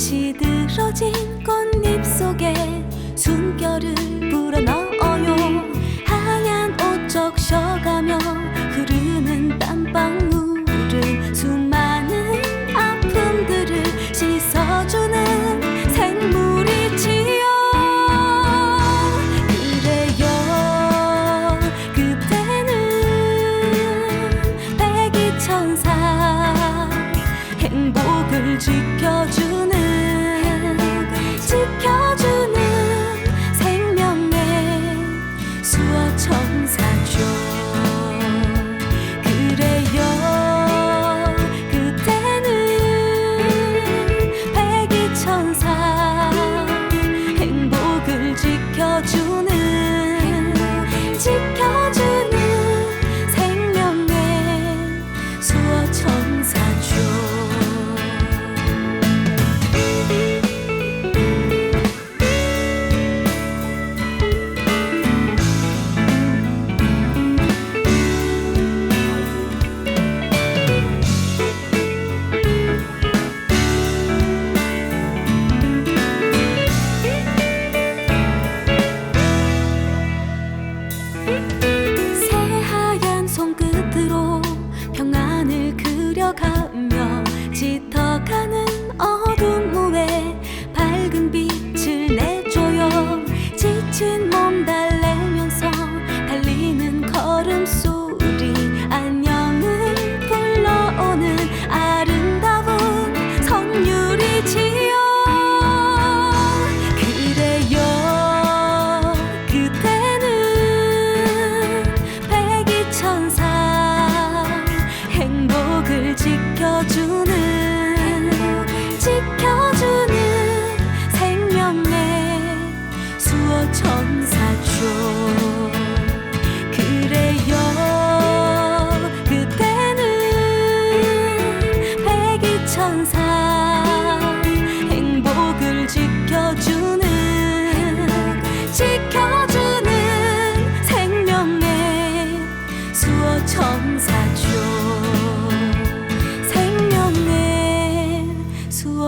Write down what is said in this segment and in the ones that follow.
시들어진 꽃잎 속에 숨결을 불어넣어요. 하얀 옷 적셔가며 흐르는 땀방울은 수많은 아픔들을 씻어주는 생물이지요 그래요. 그때는 백이천사 행복을 지켜 생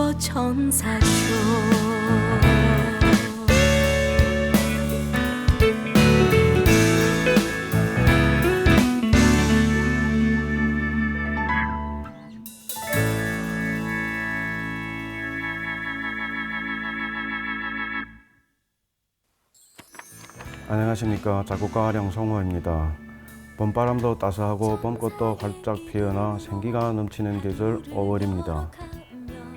수호천사죠 안녕하십니까 작곡가 아령 성호입니다. 봄바람도 따스하고 봄꽃도 활짝 피어나 생기가 넘치는 계절 5월입니다.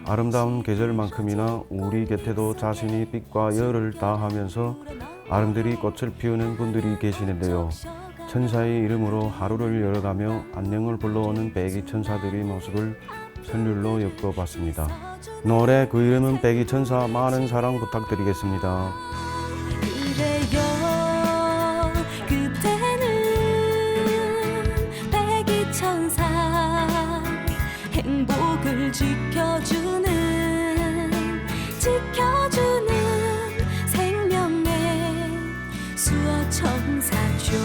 아름다운 계절만큼이나 우리 곁에도 자신이 빛과 열을 다하면서 아름드리 꽃을 피우는 분들이 계시는데요. 천사의 이름으로 하루를 열어가며 안녕을 불러오는 백이 천사들의 모습을 선율로 엮어봤습니다. 노래 그 이름은 백이 천사 많은 사랑 부탁드리겠습니다. 지켜주는 생명의 수호천사죠